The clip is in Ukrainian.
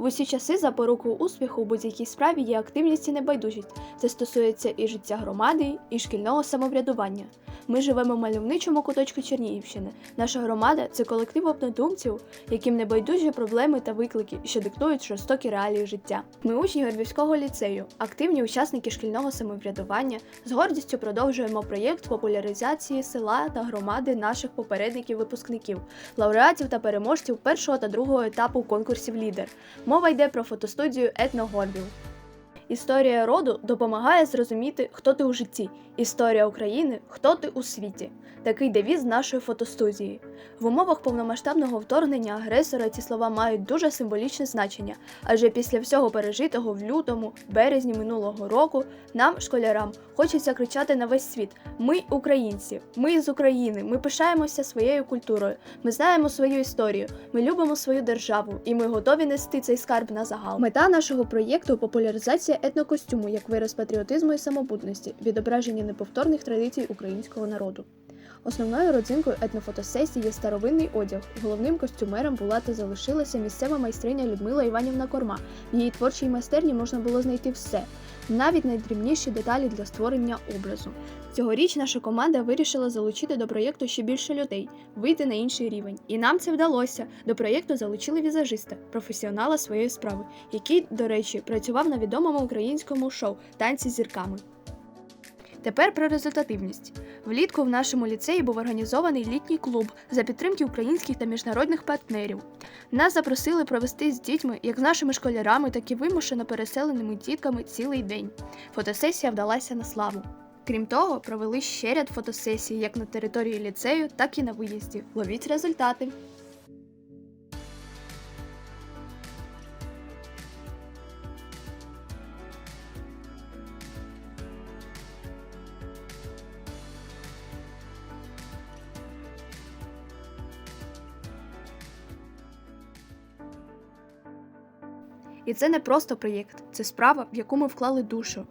В усі часи запорукою успіху у будь-якій справі є активність і небайдужість. Це стосується і життя громади, і шкільного самоврядування. Ми живемо в мальовничому куточку Чернігівщини. Наша громада це колектив однодумців, яким небайдужі проблеми та виклики, що диктують жорстокі реалії життя. Ми учні Горбівського ліцею, активні учасники шкільного самоврядування, з гордістю продовжуємо проєкт популяризації села та громади наших попередників-випускників, лауреатів та переможців першого та другого етапу конкурсів Лідер. Мова йде про фотостудію Етногорбів. Історія роду допомагає зрозуміти, хто ти у житті. Історія України хто ти у світі. Такий девіз нашої фотостудії. В умовах повномасштабного вторгнення агресора ці слова мають дуже символічне значення, адже після всього пережитого в лютому, березні минулого року нам, школярам, хочеться кричати на весь світ: Ми українці, ми з України, ми пишаємося своєю культурою, ми знаємо свою історію, ми любимо свою державу і ми готові нести цей скарб на загал. Мета нашого проєкту популяризація етнокостюму як вираз патріотизму і самобутності, відображення неповторних традицій українського народу. Основною родзинкою етнофотосесії є старовинний одяг. Головним костюмером була та залишилася місцева майстриня Людмила Іванівна Корма. В її творчій майстерні можна було знайти все, навіть найдрібніші деталі для створення образу. Цьогоріч наша команда вирішила залучити до проєкту ще більше людей, вийти на інший рівень. І нам це вдалося. До проєкту залучили візажиста, професіонала своєї справи, який, до речі, працював на відомому українському шоу Танці зірками. Тепер про результативність. Влітку в нашому ліцеї був організований літній клуб за підтримки українських та міжнародних партнерів. Нас запросили провести з дітьми, як з нашими школярами, так і вимушено переселеними дітками цілий день. Фотосесія вдалася на славу. Крім того, провели ще ряд фотосесій як на території ліцею, так і на виїзді. Ловіть результати. І це не просто проєкт, це справа, в яку ми вклали душу.